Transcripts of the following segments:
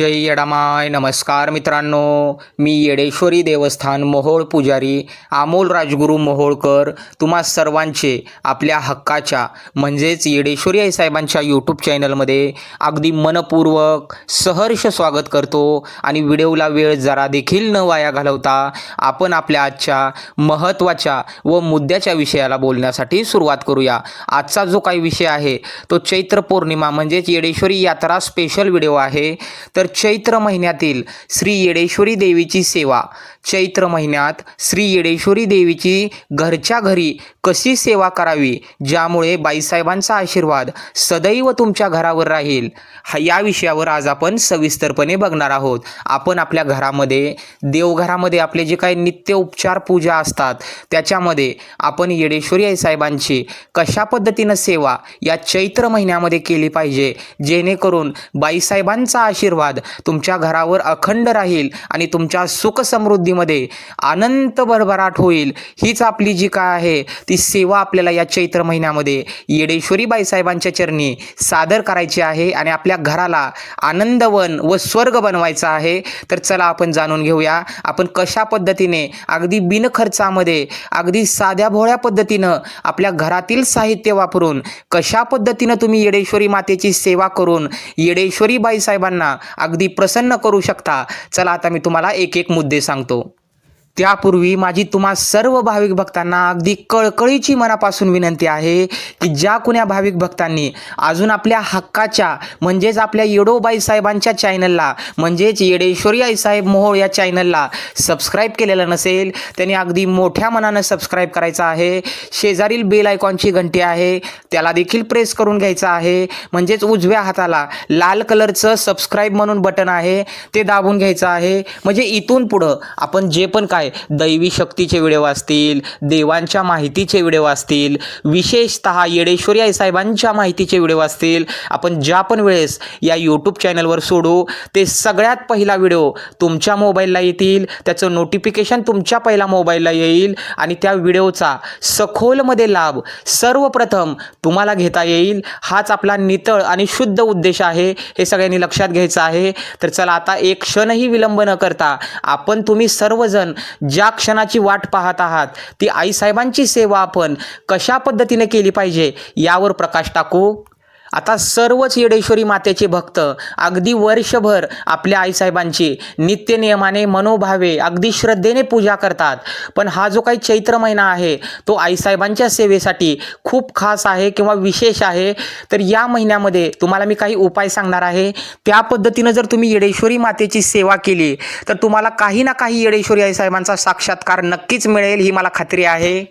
जय येडामाय. नमस्कार मित्रांनो मी येडेश्वरी देवस्थान मोहोळ पुजारी अमोल राजगुरू मोहोळकर. तुम्हा सर्वांचे आपल्या हक्काच्या म्हणजेच येडेश्वरी आई साहेबांच्या यूट्यूब चॅनलमध्ये अगदी मनपूर्वक सहर्ष स्वागत करतो आणि व्हिडिओला वेळ जरा देखील न वाया घालवता आपण आपल्या आजच्या महत्त्वाच्या व मुद्द्याच्या विषयाला बोलण्यासाठी सुरुवात करूया. आजचा जो काही विषय आहे तो चैत्र पौर्णिमा म्हणजेच येडेश्वरी यात्रा स्पेशल व्हिडिओ आहे. तर चैत्र महिन्यातील श्री येडेश्वरी देवीची सेवा. चैत्र महिन्यात श्री येडेश्वरी देवीची घरच्या घरी कशी सेवा करावी? ज्यामुळे बाईसाहेबांचा आशीर्वाद सदैव तुमच्या घरावर राहील. हा या विषयावर आज आपण सविस्तरपणे बघणार आहोत. आपण आपल्या घरामध्ये देवघरामध्ये आपले जे काही नित्य उपचार पूजा असतात त्याच्यामध्ये आपण येडेश्वरी आईसाहेबांची कशा पद्धतीनं सेवा या चैत्र महिन्यामध्ये केली पाहिजे? जेणेकरून बाईसाहेबांचा आशीर्वाद तुमच्या घरावर अखंड राहील आणि तुमच्या सुख समृद्धीमध्ये अनंत भरभराट होईल. हीच आपली जी काय आहे ती सेवा आपल्याला या चैत्र महिन्यामध्ये येडेश्वरी बाईसाहेबांच्या चरणी सादर करायची आहे आणि आपल्या घराला आनंदवन व स्वर्ग बनवायचा आहे. तर चला आपण जाणून घेऊया आपण कशा पद्धतीने अगदी बिनखर्चामध्ये अगदी साध्या भोळ्या पद्धतीनं आपल्या घरातील साहित्य वापरून कशा पद्धतीनं तुम्ही येडेश्वरी मातेची सेवा करून येडेश्वरी बाईसाहेबांना अगदी प्रसन्न करू शकता. चला आता मी तुम्हाला एक एक मुद्दे सांगतो. त्यापूर्वी माझी तुम्हा सर्व भाविक भक्तांना अगदी कळकळीची मनापासून विनंती आहे की ज्या कुण्या भाविक भक्तांनी अजून आपल्या हक्काच्या म्हणजेच आपल्या येडोबाई साहेबांच्या चॅनलला म्हणजेच येडेश्वरी आईसाहेब मोहोळ या चॅनलला सबस्क्राईब केलेलं नसेल त्यांनी अगदी मोठ्या मनानं सबस्क्राईब करायचं आहे. शेजारील बेल आयकॉनची घंटी आहे त्याला देखील प्रेस करून घ्यायचं आहे. म्हणजेच उजव्या हाताला लाल कलरचं सबस्क्राईब म्हणून बटन आहे ते दाबून घ्यायचं आहे. म्हणजे इथून पुढं आपण जे पण काय काय? दैवी शक्तीचे व्हिडिओ असतील देवांच्या माहितीचे व्हिडिओ असतील विशेषतः येडेश्वरी आई साहेबांच्या माहितीचे व्हिडिओ असतील आपण ज्या पण वेळेस या यूट्यूब चॅनलवर सोडू ते सगळ्यात पहिला व्हिडिओ तुमच्या मोबाईलला येतील. त्याचं नोटिफिकेशन तुमच्या पहिला मोबाईलला येईल आणि त्या व्हिडिओचा सखोलमध्ये लाभ सर्वप्रथम तुम्हाला घेता येईल. हाच आपला नितळ आणि शुद्ध उद्देश आहे हे सगळ्यांनी लक्षात घ्यायचं आहे. तर चला आता एक क्षणही विलंब न करता आपण तुम्ही सर्वजण ज्या क्षणाची वाट पाहत आहात ती आईसाहेबांची सेवा आपण कशा पद्धतीने केली पाहिजे यावर प्रकाश टाकू? आता सर्वच येडेश्वरी मातेचे भक्त अगदी वर्षभर आपल्या आईसाहेबांची नित्यनियमाने मनोभावे अगदी श्रद्धेने पूजा करतात. पण हा जो काही चैत्र महिना आहे तो आईसाहेबांच्या सेवेसाठी खूप खास आहे किंवा विशेष आहे. तर या महिन्यामध्ये तुम्हाला मी काही उपाय सांगणार आहे. त्या पद्धतीनं जर तुम्ही येडेश्वरी मातेची सेवा केली तर तुम्हाला काही ना काही येडेश्वरी आईसाहेबांचा साक्षात्कार नक्कीच मिळेल ही मला खात्री आहे.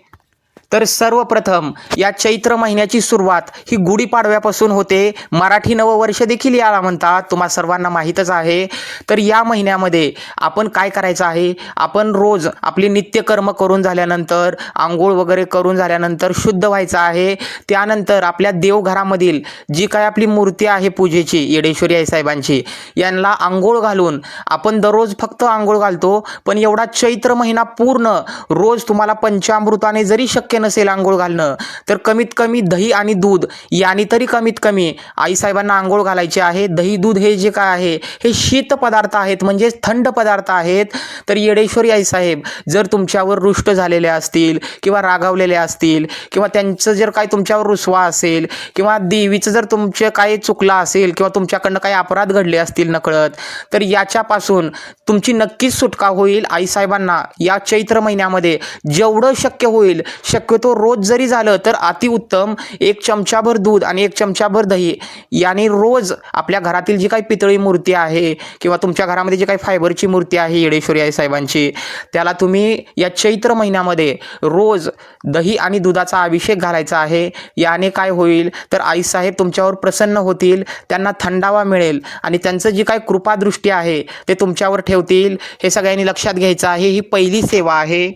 तर सर्वप्रथम या चैत्र महिन्याची सुरुवात ही गुढीपाडव्यापासून होते. मराठी नववर्ष देखील याला म्हणतात. तुम्हा सर्वांना माहीतच आहे. तर या महिन्यामध्ये आपण काय करायचं आहे? आपण रोज आपली नित्यकर्म करून झाल्यानंतर आंघोळ वगैरे करून झाल्यानंतर शुद्ध व्हायचं आहे. त्यानंतर आपल्या देवघरामधील जी काय आपली मूर्ती आहे पूजेची येडेश्वरी आई साहेबांची यांना आंघोळ घालून आपण दररोज फक्त आंघोळ घालतो. पण एवढा चैत्र महिना पूर्ण रोज तुम्हाला पंचामृताने जरी शक्य नसेल आंघोळ घालणं तर कमीत कमी दही आणि दूध याने तरी कमीत कमी आईसाहेबांना आंघोळ घालायचे आहे. दही दूध हे जे काय आहे हे शीत पदार्थ आहेत म्हणजेच थंड पदार्थ आहेत. तर येडेश्वरी आईसाहेब जर तुमच्यावर रुष्ट झालेले असतील किंवा रागावलेले असतील किंवा त्यांचं जर काय तुमच्यावर रुसवा असेल किंवा देवीचं जर तुमचे काय चुकला असेल किंवा तुमच्याकडनं काही अपराध घडले असतील नकळत तर याच्यापासून तुमची नक्कीच सुटका होईल आईसाहेबांना या चैत्र महिन्यामध्ये. जेवढं शक्य होईल शक्यतो रोज जरी झालं तर अतिउत्तम एक चमचाभर दूध आणि एक चमचाभर दही याने रोज आपल्या घरातील जी काही पितळी मूर्ती आहे किंवा तुमच्या घरामध्ये जी काही फायबरची मूर्ती आहे येडेश्वरी आई साहेबांची त्याला तुम्ही या चैत्र महिन्यामध्ये रोज दही आणि दुधाचा अभिषेक घालायचा आहे. याने काय होईल? तर आईसाहेब तुमच्यावर प्रसन्न होतील त्यांना थंडावा मिळेल आणि त्यांचं जी काही कृपादृष्टी आहे ते तुमच्यावर ठेवतील. हे सगळ्यांनी लक्षात घ्यायचं आहे. ही पहिली सेवा आहे.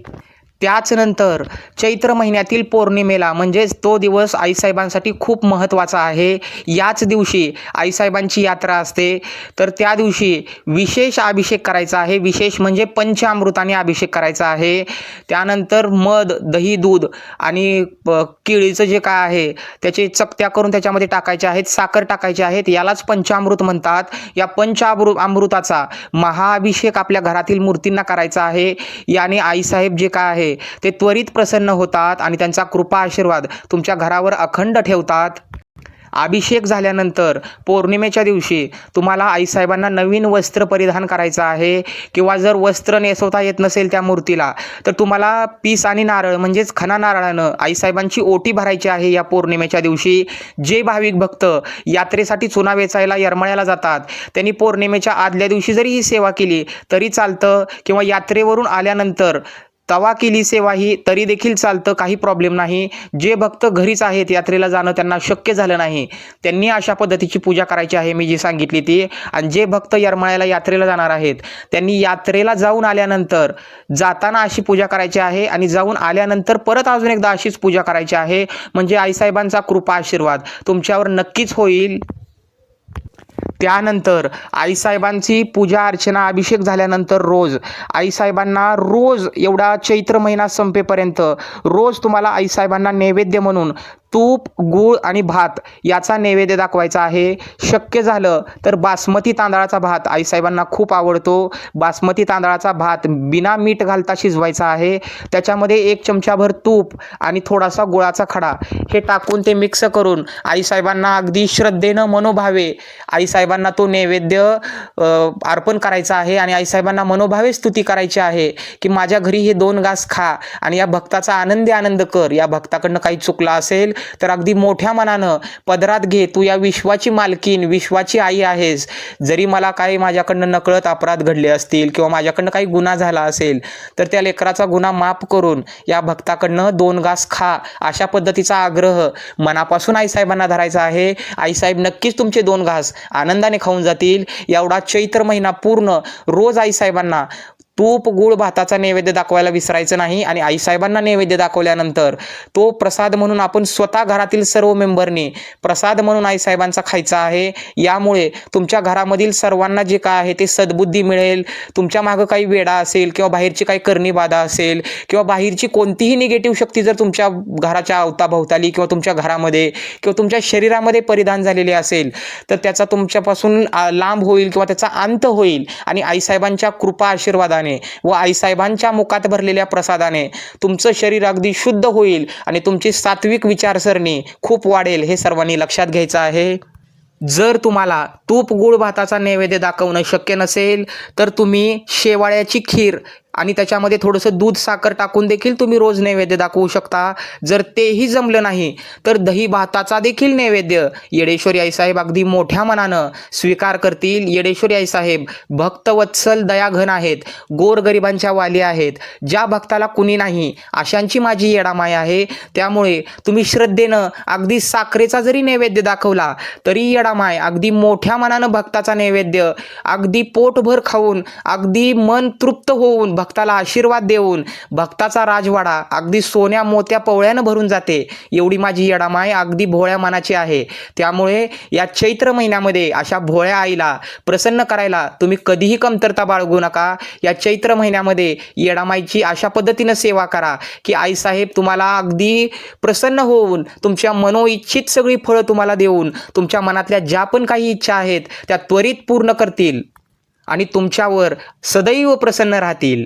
त्याचनंतर चैत्र महिन्यातील पौर्णिमेला म्हणजेच तो दिवस आईसाहेबांसाठी खूप महत्त्वाचा आहे. याच दिवशी आईसाहेबांची यात्रा असते. तर त्या दिवशी विशेष अभिषेक करायचा आहे. विशेष म्हणजे पंचामृताने अभिषेक करायचा आहे. त्यानंतर मध दही दूध आणि प- केळीचं जे काय आहे त्याचे चकत्या करून त्याच्यामध्ये टाकायचे आहेत साखर टाकायचे आहेत. यालाच पंचामृत म्हणतात. या पंचामृत अमृताचा महाअभिषेक आपल्या घरातील मूर्तींना करायचा आहे. याने आईसाहेब जे काय आहे ते त्वरित प्रसन्न होतात आणि त्यांचा कृपा आशीर्वाद तुमच्या घरावर अखंड ठेवतात. अभिषेक झाल्यानंतर पौर्णिमेच्या दिवशी तुम्हाला आईसाहेबांना नवीन वस्त्र परिधान करायचं आहे किंवा जर वस्त्र नेसवता येत नसेल त्या मूर्तीला तर तुम्हाला पीस आणि नारळ म्हणजेच खना नारळानं आईसाहेबांची ओटी भरायची आहे या पौर्णिमेच्या दिवशी. जे भाविक भक्त यात्रेसाठी चुना वेचायला यरमळ्याला जातात त्यांनी पौर्णिमेच्या आदल्या दिवशी जरी ही सेवा केली तरी चालतं किंवा यात्रेवरून आल्यानंतर तवा केली सेवा ही तरी देखील चालतं काही प्रॉब्लेम नाही. जे भक्त घरीच आहेत यात्रेला जाणं त्यांना शक्य झालं नाही. त्यांनी अशा पद्धतीची पूजा करायची आहे मी जी सांगितली ती. आणि जे भक्त यरमाळ्याला यात्रेला जाणार आहेत त्यांनी यात्रेला जाऊन आल्यानंतर जाताना अशी पूजा करायची आहे आणि जाऊन आल्यानंतर परत अजून एकदा अशीच पूजा करायची आहे. म्हणजे आईसाहेबांचा कृपा आशीर्वाद तुमच्यावर नक्कीच होईल. त्यानंतर आईसाहेबांची पूजा अर्चना अभिषेक झाल्यानंतर रोज आईसाहेबांना रोज एवढा चैत्र महिना संपेपर्यंत रोज तुम्हाला आईसाहेबांना नैवेद्य म्हणून तूप गूळ आणि भात याचा नैवेद्य दाखवायचा आहे. शक्य झालं तर बासमती तांदळाचा भात. आईसाहेबांना खूप आवडतो. बासमती तांदळाचा भात बिना मीठ घालता शिजवायचा आहे. त्याच्यामध्ये एक चमचाभर तूप आणि थोडासा गुळाचा खडा हे टाकून ते मिक्स करून आईसाहेबांना अगदी श्रद्धेनं मनोभावे आईसाहेबांना तो नैवेद्य अर्पण करायचा आहे आणि आईसाहेबांना मनोभावे स्तुती करायची आहे की माझ्या घरी हे दोन घास खा आणि या भक्ताचा आनंदी आनंद कर. या भक्ताकडनं काही चुकलं असेल तर अगदी मोठ्या मनानं पदरात घे तू या विश्वाची मालकीन विश्वाची आई आहेस. जरी मला काही माझ्याकडनं नकळत अपराध घडले असतील किंवा माझ्याकडनं काही गुन्हा झाला असेल तर त्या लेकराचा गुन्हा माफ करून या भक्ताकडनं दोन घास खा अशा पद्धतीचा आग्रह मनापासून आईसाहेबांना धरायचा आहे. आईसाहेब नक्कीच तुमचे दोन घास आनंदाने खाऊन जातील. एवढा चैत्र महिना पूर्ण रोज आईसाहेबांना तूप गुळ भाताचा नैवेद्य दाखवायला विसरायचं नाही आणि आईसाहेबांना नैवेद्य दाखवल्यानंतर तो प्रसाद म्हणून आपण स्वतः घरातील सर्व मेंबरने प्रसाद म्हणून आईसाहेबांचा खायचा आहे. यामुळे तुमच्या घरामधील सर्वांना जे काय आहे ते सद्बुद्धी मिळेल. तुमच्या मागं काही वेडा असेल किंवा बाहेरची काही करणी बाधा असेल किंवा बाहेरची कोणतीही निगेटिव्ह शक्ती जर तुमच्या घराच्या अवताभोवताली किंवा तुमच्या घरामध्ये किंवा तुमच्या शरीरामध्ये परिधान झालेले असेल तर त्याचा तुमच्यापासून लांब होईल किंवा त्याचा अंत होईल आणि आईसाहेबांच्या कृपा आशीर्वादाने व आईसाहेबांच्या मुखात भरलेल्या प्रसादाने तुमचं शरीर अगदी शुद्ध होईल आणि तुमची सात्विक विचारसरणी खूप वाढेल हे सर्वांनी लक्षात घ्यायचं आहे. जर तुम्हाला तूप गुळ भाताचा नैवेद्य दाखवणं शक्य नसेल तर तुम्ही शेवाळ्याची खीर आणि त्याच्यामध्ये थोडंसं दूध साखर टाकून देखील तुम्ही रोज नैवेद्य दाखवू शकता. जर तेही जमलं नाही तर दही भाताचा देखील नैवेद्य. येडेश्वरी आईसाहेब अगदी मोठ्या मनानं स्वीकार करतील. येडेश्वरी आईसाहेब भक्तवत्सल दयाघन आहेत गोरगरिबांच्या वाली आहेत. ज्या भक्ताला कुणी नाही अशांची माझी येडामाय आहे. त्यामुळे तुम्ही श्रद्धेनं अगदी साखरेचा जरी नैवेद्य दाखवला तरी येडामाय अगदी मोठ्या मनानं भक्ताचा नैवेद्य अगदी पोटभर खाऊन अगदी मन तृप्त होऊन भक्ताला आशीर्वाद देऊन भक्ताचा राजवाडा अगदी सोन्या मोत्या पवळ्यानं भरून जाते. एवढी माझी येडामाय अगदी भोळ्या मनाची आहे. त्यामुळे या चैत्र महिन्यामध्ये अशा भोळ्या आईला प्रसन्न करायला तुम्ही कधीही कमतरता बाळगू नका. या चैत्र महिन्यामध्ये येडामाईची अशा पद्धतीनं सेवा करा की आईसाहेब तुम्हाला अगदी प्रसन्न होऊन तुमच्या मनोइच्छित सगळी फळं तुम्हाला देऊन तुमच्या मनातल्या ज्या पण काही इच्छा आहेत त्या त्वरित पूर्ण करतील आणि तुमच्यावर सदैव प्रसन्न राहतील.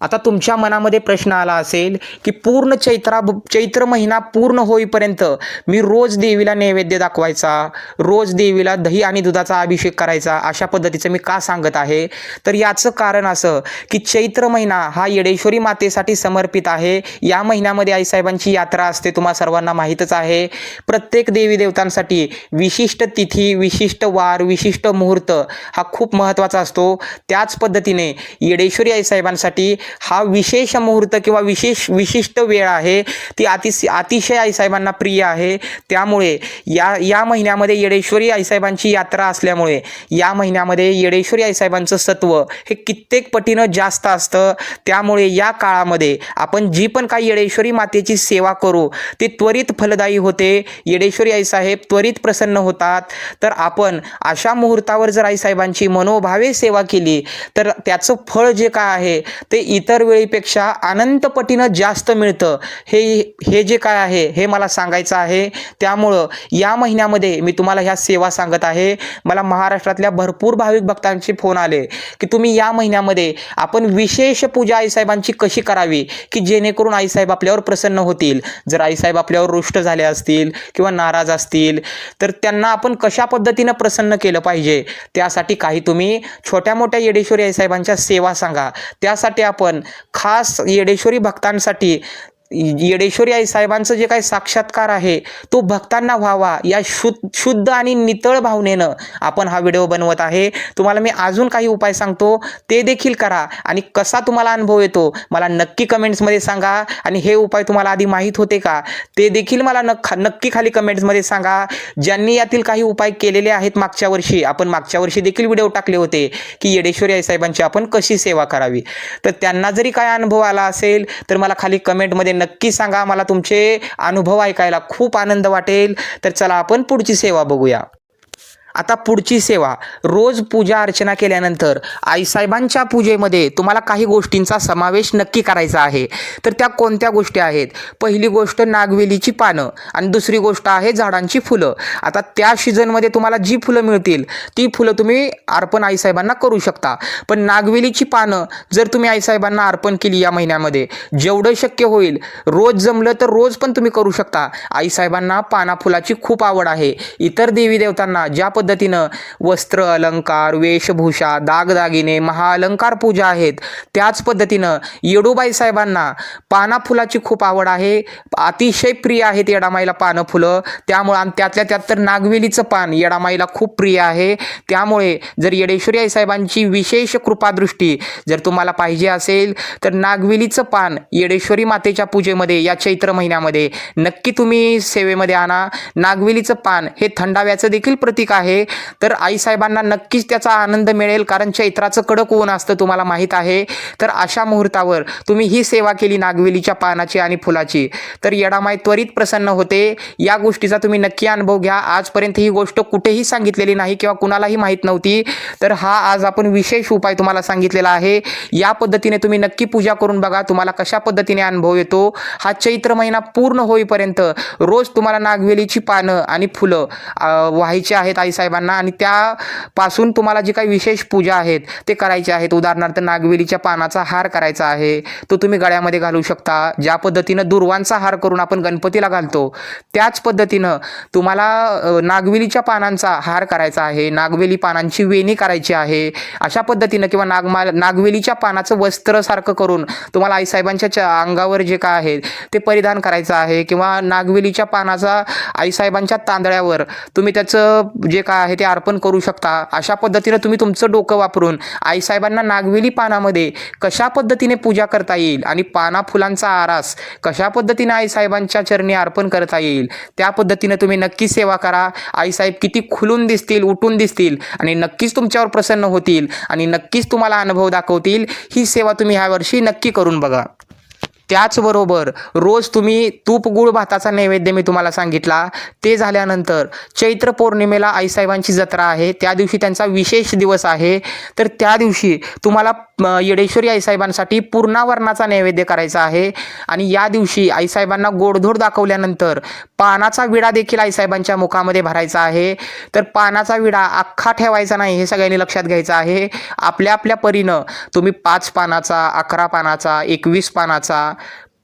आता तुमच्या मनामध्ये प्रश्न आला असेल की पूर्ण चैत्रा चैत्र महिना पूर्ण होईपर्यंत मी रोज देवीला नैवेद्य दाखवायचा रोज देवीला दही आणि दुधाचा अभिषेक करायचा अशा पद्धतीचं मी का सांगत आहे? तर याचं कारण असं की चैत्र महिना हा येडेश्वरी मातेसाठी समर्पित आहे. या महिन्यामध्ये आईसाहेबांची यात्रा असते तुम्हा सर्वांना माहीतच आहे. प्रत्येक देवी देवतांसाठी विशिष्ट तिथी विशिष्ट वार विशिष्ट मुहूर्त हा खूप महत्त्वाचा असतो. त्याच पद्धतीने येडेश्वरी आईसाहेबांसाठी हा विशेष मुहूर्त किंवा विशेष विशिष्ट वेळ आहे ती अतिश अतिशय आईसाहेबांना प्रिय आहे. त्यामुळे या या महिन्यामध्ये येडेश्वरी आईसाहेबांची यात्रा असल्यामुळे या महिन्यामध्ये येडेश्वरी आईसाहेबांचं सत्व हे कित्येक पटीनं जास्त असतं. त्यामुळे या काळामध्ये आपण जी पण काही येडेश्वरी मातेची सेवा करू ती त्वरित फलदायी होते. येडेश्वरी आईसाहेब त्वरित प्रसन्न होतात. तर आपण अशा मुहूर्तावर जर आईसाहेबांची मनोभावे सेवा केली तर त्याचं फळ जे काय आहे ते इतर वेळीपेक्षा अनंतपटीनं जास्त मिळतं. हे हे जे काय आहे हे मला सांगायचं आहे. त्यामुळं या महिन्यामध्ये मी तुम्हाला ह्या सेवा सांगत आहे. मला महाराष्ट्रातल्या भरपूर भाविक भक्तांचे फोन आले की तुम्ही या महिन्यामध्ये आपण विशेष पूजा आईसाहेबांची कशी करावी की जेणेकरून आईसाहेब आपल्यावर प्रसन्न होतील. जर आईसाहेब आपल्यावर रुष्ट झाले असतील किंवा नाराज असतील तर त्यांना आपण कशा पद्धतीनं प्रसन्न केलं पाहिजे? त्यासाठी काही तुम्ही छोट्या मोठ्या येडेश्वरी आईसाहेबांच्या सेवा सांगा. त्यासाठी आपण आपण खास येडेश्वरी भक्तांसाठी येडेश्वरी आई साहेबांचं जे काही साक्षात्कार आहे तो भक्तांना व्हावा या शुद्ध शुद्ध आणि नितळ भावनेनं आपण हा व्हिडिओ बनवत आहे. तुम्हाला मी अजून काही उपाय सांगतो ते देखील करा. आणि कसा तुम्हाला अनुभव येतो मला नक्की कमेंट्समध्ये सांगा. आणि हे उपाय तुम्हाला आधी माहीत होते का ते देखील मला नक् नक्की खाली कमेंट्समध्ये सांगा. ज्यांनी यातील काही उपाय केलेले आहेत मागच्या वर्षी आपण मागच्या वर्षी देखील व्हिडिओ टाकले होते की येडेश्वरी आई साहेबांची आपण कशी सेवा करावी. तर त्यांना जरी काय अनुभव आला असेल तर मला खाली कमेंटमध्ये नक्की सांगा मला तुमचे अनुभव ऐकायला खूप आनंद वाटेल. तर चला आपण पुढची सेवा बघूया. आता पुढची सेवा. रोज पूजा अर्चना केल्यानंतर आईसाहेबांच्या पूजेमध्ये तुम्हाला काही गोष्टींचा समावेश नक्की करायचा आहे. तर त्या कोणत्या गोष्टी आहेत? पहिली गोष्ट नागवेलीची पानं आणि दुसरी गोष्ट आहे झाडांची फुलं. आता त्या सीझनमध्ये तुम्हाला जी फुलं मिळतील ती फुलं तुम्ही अर्पण आईसाहेबांना करू शकता. पण नागवेलीची पानं जर तुम्ही आईसाहेबांना अर्पण केली या महिन्यामध्ये जेवढं शक्य होईल रोज जमलं तर रोज पण तुम्ही करू शकता. आईसाहेबांना पाना फुलाची खूप आवड आहे. इतर देवी देवतांना ज्या पद्धतीनं वस्त्र अलंकार वेशभूषा दागदागिने महाअलंकार पूजा आहेत. त्याच पद्धतीनं येडूबाई साहेबांना पाना फुलाची खूप आवड आहे. अतिशय प्रिय आहेत येडामाईला पानं फुलं त्यामुळं आणि त्यातल्या त्यात तर नागवेलीचं पान येडामाईला खूप प्रिय आहे. त्यामुळे जर येडेश्वरी आई साहेबांची विशेष कृपादृष्टी जर तुम्हाला पाहिजे असेल तर नागवेलीचं पान येडेश्वरी मातेच्या पूजेमध्ये या चैत्र महिन्यामध्ये नक्की तुम्ही सेवेमध्ये आणा. नागवेलीचं पान हे थंडाव्याचं देखील प्रतीक आहे. तर आईसाहेबांना नक्कीच त्याचा आनंद मिळेल कारण चैत्राचं कडक ऊन असतं तुम्हाला माहीत आहे. तर अशा मुहूर्तावर तुम्ही ही सेवा केली नागवेलीच्या पानाची आणि फुलाची. तर येडामाई त्वरित प्रसन्न होते. या गोष्टीचा तुम्ही नक्की अनुभव घ्या. आजपर्यंत ही गोष्ट कुठेही सांगितलेली नाही किंवा कुणालाही माहीत नव्हती. तर हा आज आपण विशेष उपाय तुम्हाला सांगितलेला आहे. या पद्धतीने तुम्ही नक्की पूजा करून बघा तुम्हाला कशा पद्धतीने अनुभव येतो. हा चैत्र महिना पूर्ण होईपर्यंत रोज तुम्हाला नागवेलीची पानं आणि फुलं व्हायची आहेत आई साहेबांना आणि त्यापासून तुम्हाला जी काही विशेष पूजा आहेत ते करायचे आहेत. उदाहरणार्थ नागवेलीच्या पानाचा हार करायचा आहे तो तुम्ही गळ्यामध्ये घालू शकता. ज्या पद्धतीनं दुर्वांचा हार करून आपण गणपतीला घालतो त्याच पद्धतीनं तुम्हाला नागवेलीच्या पानांचा हार करायचा आहे नागवेली पानांची वेणी करायची आहे अशा पद्धतीनं किंवा नागमा नागवेलीच्या पानाचं वस्त्रसारखं करून तुम्हाला आईसाहेबांच्या अंगावर जे काय आहे ते परिधान करायचं आहे. किंवा नागवेलीच्या पानाचा आईसाहेबांच्या तांदळ्यावर तुम्ही त्याचं जे काय आहे ते अर्पण करू शकता. अशा पद्धतीनं तुम्ही तुमचं डोकं वापरून आईसाहेबांना नागवेली पानामध्ये कशा पद्धतीने पूजा करता येईल आणि पाना फुलांचा आरास कशा पद्धतीने आईसाहेबांच्या चरणी अर्पण करता येईल त्या पद्धतीनं तुम्ही नक्की सेवा करा. आईसाहेब किती खुलून दिसतील उठून दिसतील आणि नक्कीच तुमच्यावर प्रसन्न होतील आणि नक्कीच तुम्हाला अनुभव दाखवतील. ही सेवा तुम्ही ह्या वर्षी नक्की करून बघा. त्याचबरोबर रोज तुम्ही तूप गुळ भाताचा नैवेद्य मी तुम्हाला सांगितला. ते झाल्यानंतर चैत्र पौर्णिमेला आईसाहेबांची जत्रा आहे. त्या दिवशी त्यांचा विशेष दिवस आहे. तर त्या दिवशी तुम्हाला येडेश्वरी आईसाहेबांसाठी पूर्णावरणाचा नैवेद्य करायचा आहे. आणि या दिवशी आईसाहेबांना गोडधोड दाखवल्यानंतर पानाचा विडा देखील आईसाहेबांच्या मुखामध्ये भरायचा आहे. तर पानाचा विडा अख्खा ठेवायचा नाही हे सगळ्यांनी लक्षात घ्यायचं आहे. आपल्या आपल्या परीनं तुम्ही पाच पानाचा अकरा पानाचा एकवीस पानाचा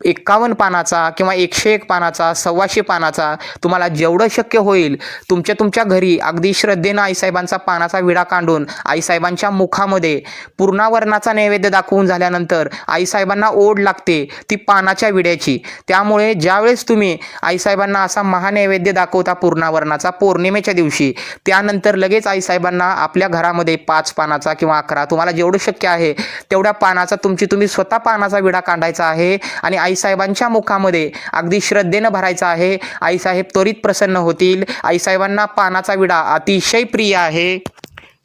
एक्कावन्न पानाचा किंवा एकशे एक पानाचा सव्वाशे पानाचा तुम्हाला जेवढं शक्य होईल तुमच्या तुमच्या घरी अगदी श्रद्धेनं आईसाहेबांचा पानाचा विडा काढून आईसाहेबांच्या मुखामध्ये पूर्णावरणाचा नैवेद्य दाखवून झाल्यानंतर आईसाहेबांना ओढ लागते ती पानाच्या विड्याची. त्यामुळे ज्यावेळेस तुम्ही आईसाहेबांना असा महानैवेद्य दाखवता पूर्णावरणाचा पौर्णिमेच्या दिवशी त्यानंतर लगेच आईसाहेबांना आपल्या घरामध्ये पाच पानाचा किंवा अकरा तुम्हाला जेवढं शक्य आहे तेवढ्या पानाचा तुमची तुम्ही स्वतः पानाचा विडा काढायचा आहे आणि आई आईसाहेबांच्या मुखामध्ये अगदी श्रद्धेनं भरायचा आहे. आईसाहेब त्वरित प्रसन्न होतील. आईसाहेबांना पानाचा विडा अतिशय प्रिय आहे.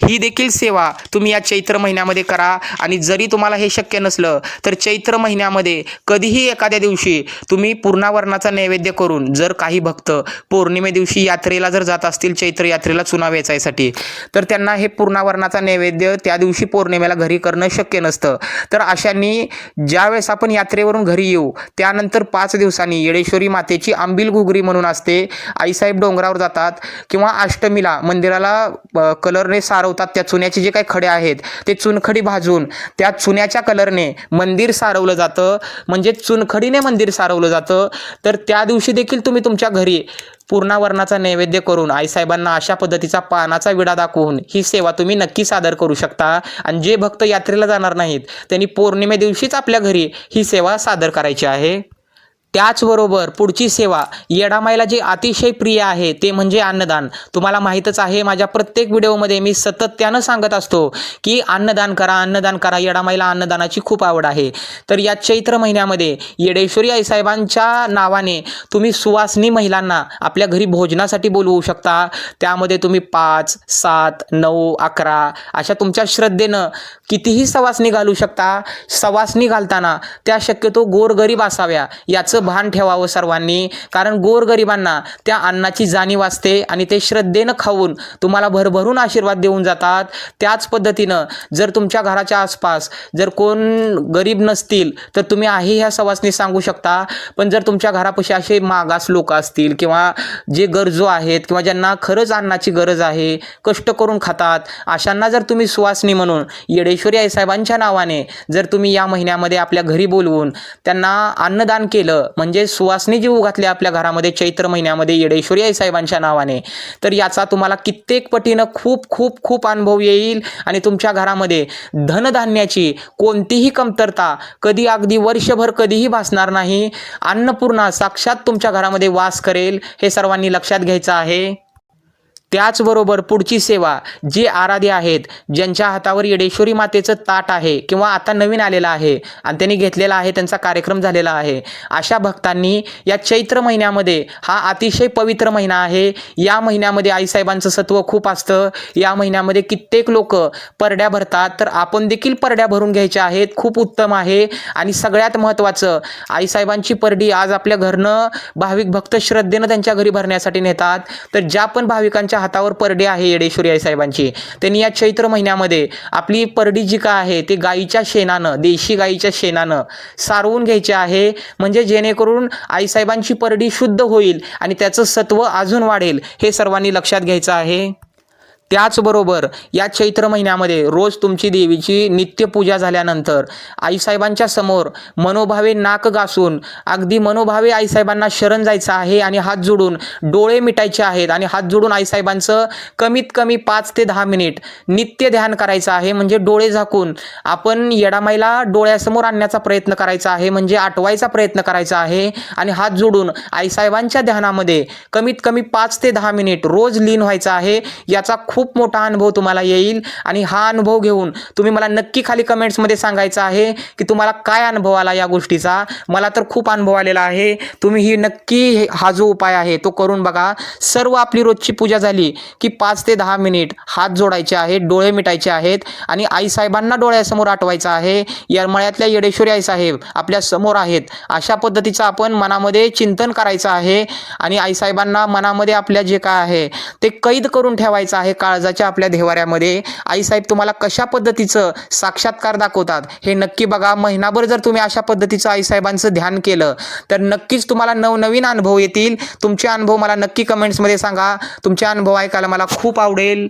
ही देखील सेवा तुम्ही या चैत्र महिन्यामध्ये करा. आणि जरी तुम्हाला हे शक्य नसलं तर चैत्र महिन्यामध्ये कधीही एखाद्या दिवशी तुम्ही पूर्णावरणाचा नैवेद्य करून जर काही भक्त पौर्णिमे दिवशी यात्रेला जर जात असतील चैत्र यात्रेला चुना वेचायसाठी तर त्यांना हे पूर्णावरणाचा नैवेद्य त्या दिवशी पौर्णिमेला घरी करणं शक्य नसतं. तर अशांनी ज्यावेळेस आपण यात्रेवरून घरी येऊ त्यानंतर पाच दिवसांनी येडेश्वरी मातेची आंबील घुगरी म्हणून असते. आईसाहेब डोंगरावर जातात किंवा अष्टमीला मंदिराला कलरने सारव सारवतात त्या चुन्याचे जे काही खडे आहेत ते चुनखडी भाजून त्या चुन्याच्या कलरने मंदिर सारवलं जातं. म्हणजे चुनखडीने मंदिर सारवलं जातं. तर त्या दिवशी देखील तुम्ही तुमच्या घरी पूर्णावरणाचा नैवेद्य करून आईसाहेबांना अशा पद्धतीचा पानाचा विडा दाखवून ही सेवा तुम्ही नक्की सादर करू शकता. आणि जे भक्त यात्रेला जाणार नाहीत त्यांनी पौर्णिमे दिवशीच आपल्या घरी ही सेवा सादर करायची आहे. त्याचबरोबर पुढची सेवा येडामाईला जी अतिशय प्रिय आहे ते म्हणजे अन्नदान. तुम्हाला माहीतच आहे माझ्या प्रत्येक व्हिडिओमध्ये मी सातत्यानं सांगत असतो की अन्नदान करा अन्नदान करा येडामाईला अन्नदानाची खूप आवड आहे. तर या चैत्र महिन्यामध्ये येडेश्वरी आईसाहेबांच्या नावाने तुम्ही सुवासनी महिलांना आपल्या घरी भोजनासाठी बोलवू शकता. त्यामध्ये तुम्ही पाच सात नऊ अकरा अशा तुमच्या श्रद्धेनं कितीही सवासनी घालू शकता. सवासनी घालताना त्या शक्यतो गोरगरीब असाव्या याचं भान ठेवावं सर्वांनी. कारण गोरगरिबांना त्या अन्नाची जाणीव असते आणि ते श्रद्धेनं खाऊन तुम्हाला भरभरून आशीर्वाद देऊन जातात. त्याच पद्धतीनं जर तुमच्या घराच्या आसपास जर कोण गरीब नसतील तर तुम्ही आहे ह्या सवासनी सांगू शकता. पण जर तुमच्या घरापाशी असे मागास लोक असतील किंवा जे गरजू आहेत किंवा ज्यांना खरंच अन्नाची गरज आहे कष्ट करून खातात अशांना जर तुम्ही सुवासनी म्हणून येडेश्वरी आईसाहेबांच्या नावाने जर तुम्ही या महिन्यामध्ये आपल्या घरी बोलवून त्यांना अन्नदान केलं म्हणजे सुवासनी जीव उघातली आपल्या घरामध्ये चैत्र महिन्यामध्ये येडेश्वरी आईसाहेबांच्या नावाने. तर याचा तुम्हाला कित्येक पटीनं खूप खूप खूप अनुभव येईल आणि तुमच्या घरामध्ये धनधान्याची कोणतीही कमतरता कधी अगदी वर्षभर कधीही भासणार नाही. अन्नपूर्णा साक्षात तुमच्या घरामध्ये वास करेल हे सर्वांनी लक्षात घ्यायचं आहे. त्याचबरोबर पुढची सेवा जे आराध्य आहेत ज्यांच्या हातावर येडेश्वरी मातेचं ताट आहे किंवा आता नवीन आलेलं आहे आणि त्यांनी घेतलेला आहे त्यांचा कार्यक्रम झालेला आहे अशा भक्तांनी या चैत्र महिन्यामध्ये हा अतिशय पवित्र महिना आहे. या महिन्यामध्ये आईसाहेबांचं सत्व खूप असतं. या महिन्यामध्ये कित्येक लोक परड्या भरतात. तर आपण देखील परड्या भरून घ्यायच्या आहेत. खूप उत्तम आहे. आणि सगळ्यात महत्त्वाचं आईसाहेबांची परडी आज आपल्या घरनं भाविक भक्त श्रद्धेनं त्यांच्या घरी भरण्यासाठी नेतात. तर ज्या पण भाविकांच्या हातावर परडी आहे येडेश्वरी आई साहेबांची. त्यांनी या चैत्र महिन्यामध्ये आपली परडी जी का आहे ते गाईच्या शेणानं देशी गाईच्या शेणानं सारवून घ्यायचे आहे. म्हणजे जेणेकरून आईसाहेबांची परडी शुद्ध होईल आणि त्याचं सत्व अजून वाढेल हे सर्वांनी लक्षात घ्यायचं आहे. त्याचबरोबर या चैत्र महिन्यामध्ये रोज तुमची देवीची नित्यपूजा झाल्यानंतर आईसाहेबांच्या समोर मनोभावे नाक घासून अगदी मनोभावे आईसाहेबांना शरण जायचं आहे आणि हात जोडून डोळे मिटायचे आहेत आणि हात जोडून आईसाहेबांचं कमीत कमी पाच ते दहा मिनिट नित्य ध्यान करायचं आहे. म्हणजे डोळे झाकून आपण येडामाईला डोळ्यासमोर आणण्याचा प्रयत्न करायचा आहे. म्हणजे आठवायचा प्रयत्न करायचा आहे आणि हात जोडून आईसाहेबांच्या ध्यानामध्ये कमीत कमी पाच ते दहा मिनिट रोज लीन व्हायचं आहे. याचा खूप खूप मोठा अनुभव तुम्हाला येईल आणि हा अनुभव घेऊन तुम्ही मला नक्की खाली कमेंट्समध्ये सांगायचं आहे की तुम्हाला काय अनुभव आला या गोष्टीचा. मला तर खूप अनुभव आलेला आहे. तुम्ही ही नक्की हे- हा जो उपाय आहे तो करून बघा. सर्व आपली रोजची पूजा झाली की पाच ते दहा मिनिट हात जोडायचे आहेत डोळे मिटायचे आहेत आणि आईसाहेबांना डोळ्यासमोर आठवायचं आहे. येरमळ्यातल्या येडेश्वरी आईसाहेब आपल्यासमोर आहेत. अशा पद्धतीचं आपण मनामध्ये चिंतन करायचं आहे आणि आईसाहेबांना मनामध्ये आपल्या जे काय आहे ते कैद करून ठेवायचं आहे. का काळजाच्या आपल्या देवाऱ्यामध्ये आईसाहेब तुम्हाला कशा पद्धतीचं साक्षात्कार दाखवतात? हे नक्की बघा. महिनाभर जर तुम्ही अशा पद्धतीचं आईसाहेबांचं ध्यान केलं तर नक्कीच तुम्हाला नवनवीन अनुभव येतील. तुमचे अनुभव मला नक्की कमेंट्समध्ये सांगा. तुमचे अनुभव ऐकायला मला खूप आवडेल.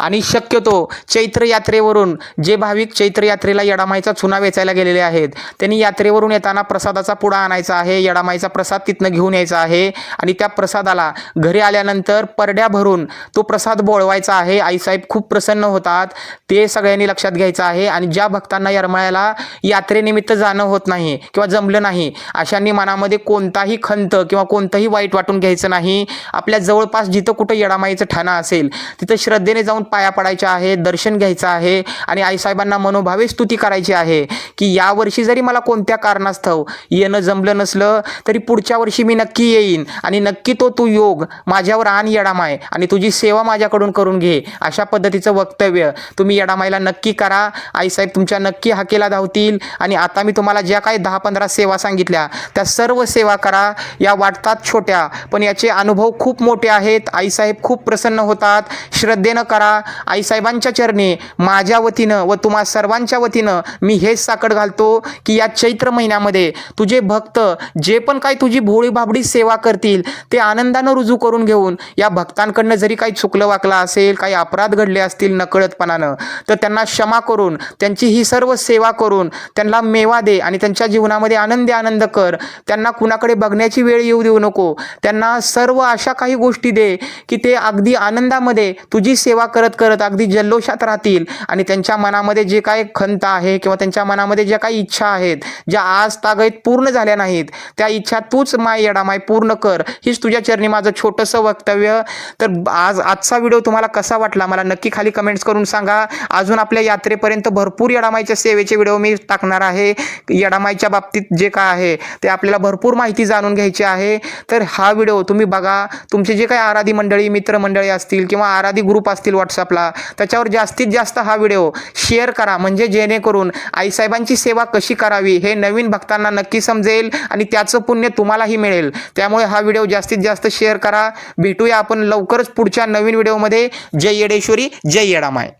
आणि शक्यतो चैत्र यात्रेवरून जे भाविक चैत्र यात्रेला यडामाईचा चुना वेचायला गेलेले आहेत त्यांनी यात्रेवरून येताना प्रसादाचा पुडा आणायचा आहे यडामाईचा प्रसाद तिथनं घेऊन यायचा आहे आणि त्या प्रसादाला घरी आल्यानंतर परड्या भरून तो प्रसाद बोळवायचा आहे. आईसाहेब खूप प्रसन्न होतात ते सगळ्यांनी लक्षात घ्यायचं आहे आणि ज्या भक्तांना यरमाळ्याला यात्रेनिमित्त जाणं होत नाही किंवा जमलं नाही अशांनी मनामध्ये कोणताही खंत किंवा कोणतंही वाईट वाटून घ्यायचं नाही. आपल्या जवळपास जिथं कुठं येडामाईचं ठाणं असेल तिथं श्रद्धेने जाऊन पाया पडायच्या आहे दर्शन घ्यायचं आहे आणि आईसाहेबांना मनोभावे स्तुती करायची आहे की यावर्षी जरी मला कोणत्या कारणास्तव येणं जमलं नसलं तरी पुढच्या वर्षी मी नक्की येईन आणि नक्की तो तू योग माझ्यावर आण येडामाय आणि तुझी सेवा माझ्याकडून करून घे अशा पद्धतीचं वक्तव्य तुम्ही येडामाईला नक्की करा. आईसाहेब तुमच्या नक्की हाकेला धावतील आणि आता मी तुम्हाला ज्या काही दहा पंधरा सेवा सांगितल्या त्या सर्व सेवा करा. या वाटतात छोट्या पण याचे अनुभव खूप मोठे आहेत. आईसाहेब खूप प्रसन्न होतात. श्रद्धेनं करा. आईसाहेबांच्या चरणी माझ्या वतीनं व तुम्हा सर्वांच्या वतीनं मी हेच साकड घालतो की या चैत्र महिन्यामध्ये तुझे भक्त जे पण काही तुझी भोळी भाबडी सेवा करतील ते आनंदानं रुजू करून घेऊन या भक्तांकडनं जरी काही चुकलं वाकलं असेल काही अपराध घडले असतील नकळतपणानं तर त्यांना क्षमा करून त्यांची ही सर्व सेवा करून त्यांना मेवा दे आणि त्यांच्या जीवनामध्ये आनंदी आनंद कर. त्यांना कुणाकडे बघण्याची वेळ येऊ देऊ नको. त्यांना सर्व अशा काही गोष्टी दे की ते अगदी आनंदामध्ये तुझी सेवा करत करत अगदी जल्लोषात राहतील. आणि त्यांच्या मनामध्ये जे काही खंत आहे किंवा त्यांच्या मनामध्ये ज्या काही इच्छा आहेत ज्या आज तागैत पूर्ण झाल्या नाहीत त्या इच्छा तूच माय येडा माय पूर्ण कर. हीच तुझ्या चरणी माझं छोटंसं वक्तव्य. तर आज आजचा व्हिडिओ तुम्हाला कसा वाटला? मला नक्की खाली कमेंट्स करून सांगा. अजून आपल्या यात्रेपर्यंत भरपूर येडामाईच्या सेवेचे व्हिडिओ मी टाकणार आहे. येडामाईच्या बाबतीत जे काय आहे ते आपल्याला भरपूर माहिती जाणून घ्यायची आहे. तर हा व्हिडिओ तुम्ही बघा. तुमचे जे काही आराधी मंडळी मित्रमंडळी असतील किंवा आराधी ग्रुप असतील व्हॉट्सअपला. त्याच्यावर जास्तीत जास्त हा व्हिडिओ शेअर करा. म्हणजे जेणेकरून आईसाहेबांची सेवा कशी करावी हे नवीन भक्तांना नक्की समजेल आणि त्याचं पुण्य तुम्हालाही मिळेल. त्यामुळे हा व्हिडिओ जास्तीत जास्त शेअर करा. भेटूया आपण लवकरच पुढच्या नवीन व्हिडिओमध्ये. जय येडेश्वरी जय येडामाय